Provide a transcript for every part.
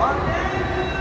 Anne!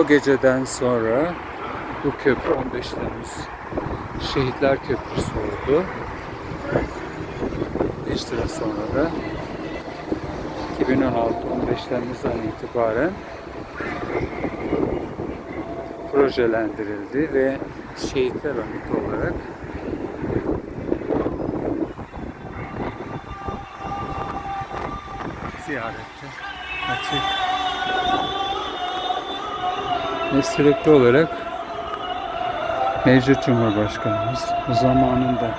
O geceden sonra bu köprü 15 Temmuz Şehitler Köprüsü oldu. 5 lira sonra da 2016 15 Temmuz'dan itibaren projelendirildi ve şehitler anıtı olarak ve sürekli olarak mevcut Cumhurbaşkanımız, zamanında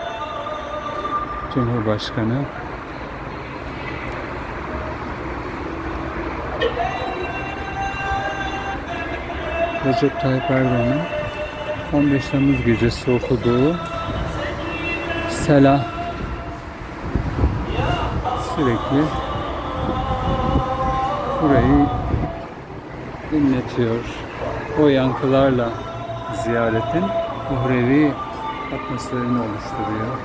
Cumhurbaşkanı Recep Tayyip Erdoğan'ın 15 Temmuz gecesi okuduğu Selah sürekli burayı dinletiyor. O yankılarla ziyaretin uhrevi atmosferini oluşturuyor.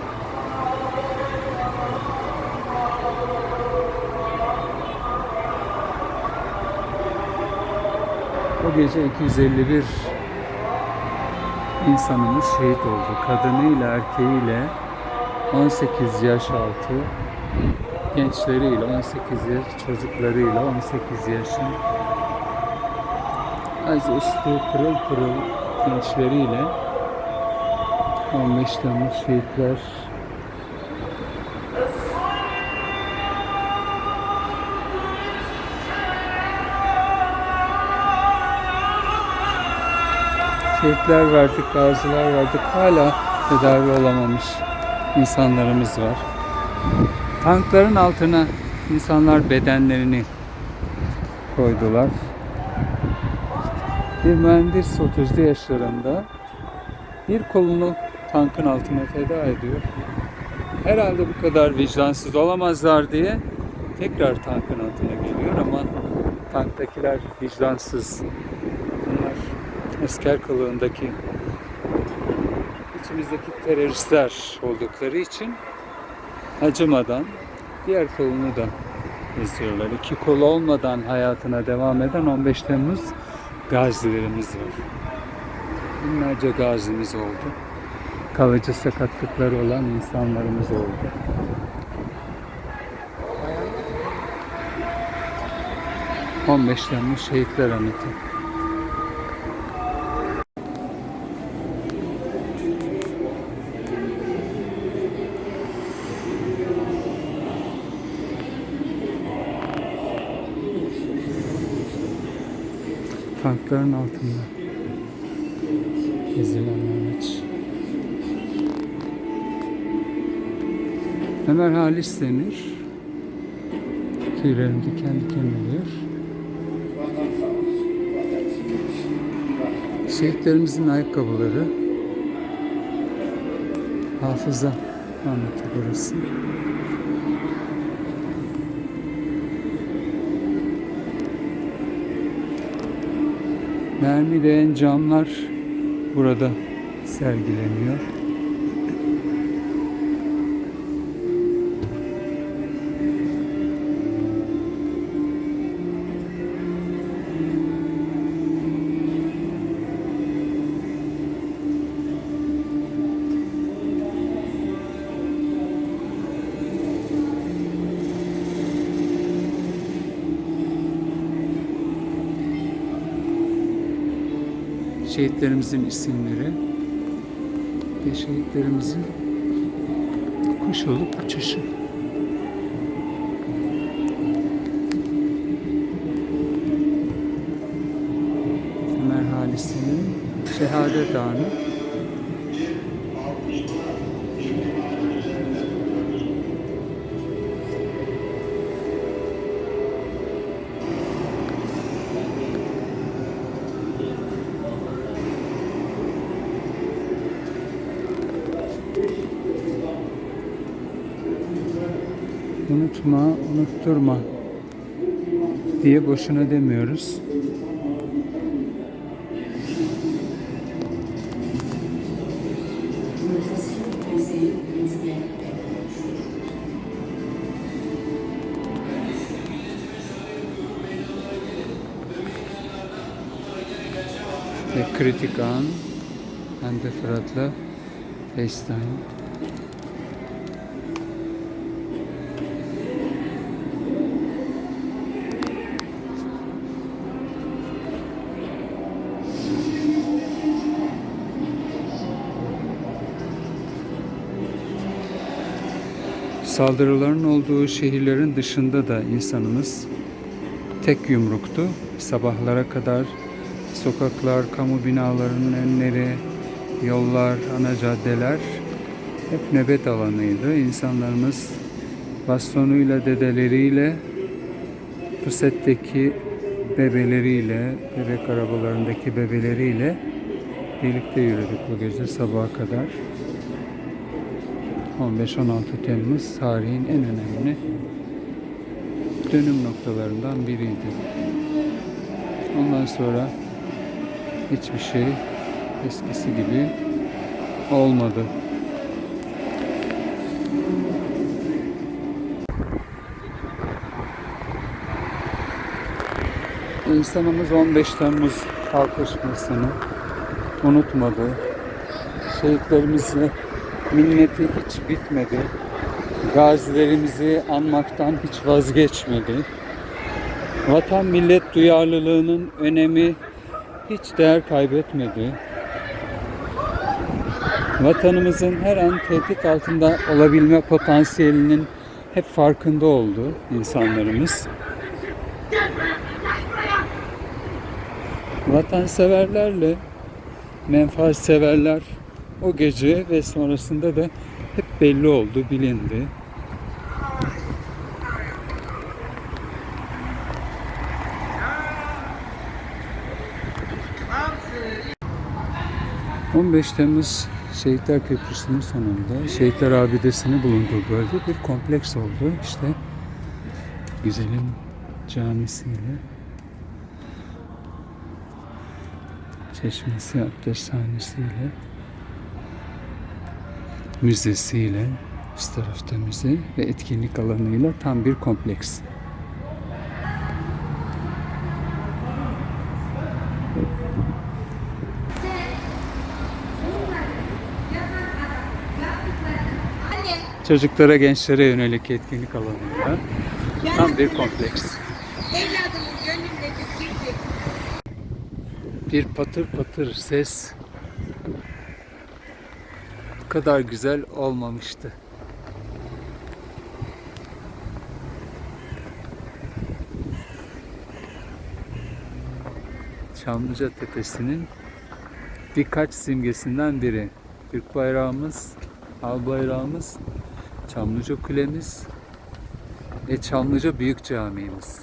O gece 251 insanımız şehit oldu. Kadınıyla, erkeğiyle 18 yaş altı gençleriyle, 18 yaş çocuklarıyla, 18 yaşın az üstü pırıl pırıl gençleriyle 15 Temmuz şehitler şehitler verdik, gaziler verdik. Hala tedavi olamamış insanlarımız var. Tankların altına insanlar bedenlerini koydular. Bir mühendis 30'lu yaşlarında bir kolunu tankın altına feda ediyor. Herhalde bu kadar vicdansız olamazlar diye tekrar tankın altına geliyor ama tanktakiler vicdansız. Bunlar asker kılığındaki içimizdeki teröristler oldukları için acımadan diğer kolunu da eziyorlar. İki kolu olmadan hayatına devam eden 15 Temmuz gazilerimiz var. Binlerce gazimiz oldu. Kalıcı sakatlıkları olan insanlarımız oldu. ...15 Temmuz Şehitler Anıtı. Tankların altında ezilen araç. Ömer Halis denir. Tüylerim diken diken oluyor. Şehitlerimizin ayakkabıları. Hafıza anlatı burası. Mermi değen camlar burada sergileniyor. Şehitlerimizin isimleri ve şehitlerimizin kuş olup uçuşu. Ömer Halisi'nin Şehadet Anı. Unutma, unutturma diye boşuna demiyoruz. Ve kritik an Hande Fırat'la FaceTime. Saldırıların olduğu şehirlerin dışında da insanımız tek yumruktu. Sabahlara kadar sokaklar, kamu binalarının önleri, yollar, ana caddeler hep nöbet alanıydı. İnsanlarımız bastonuyla, dedeleriyle, pusetteki bebeleriyle, bebek arabalarındaki bebeleriyle birlikte yürüdük bu gece sabaha kadar. 15-16 Temmuz tarihin en önemli dönüm noktalarından biriydi. Ondan sonra hiçbir şey eskisi gibi olmadı. İnsanımız 15 Temmuz kalkışmasını unutmadı. Şehitlerimizle minneti hiç bitmedi. Gazilerimizi anmaktan hiç vazgeçmedi. Vatan millet duyarlılığının önemi hiç değer kaybetmedi. Vatanımızın her an tehdit altında olabilme potansiyelinin hep farkında oldu insanlarımız. Vatanseverlerle menfaatseverler o gece ve sonrasında da hep belli oldu, bilindi. ...15 Temmuz Şehitler Köprüsü'nün sonunda... ...Şehitler Abidesi'nin bulunduğu bölge bir kompleks oldu. İşte... ...güzelim camisiyle... ...çeşmesi, abdesthanesiyle müzesiyle, üst tarafta müze ve etkinlik alanıyla tam bir kompleks. Çocuklara, gençlere yönelik etkinlik alanıyla tam bir kompleks. Bir patır patır ses kadar güzel olmamıştı. Çamlıca Tepesi'nin birkaç simgesinden biri. Türk bayrağımız, al bayrağımız, Çamlıca Kulemiz ve Çamlıca Büyük Camimiz.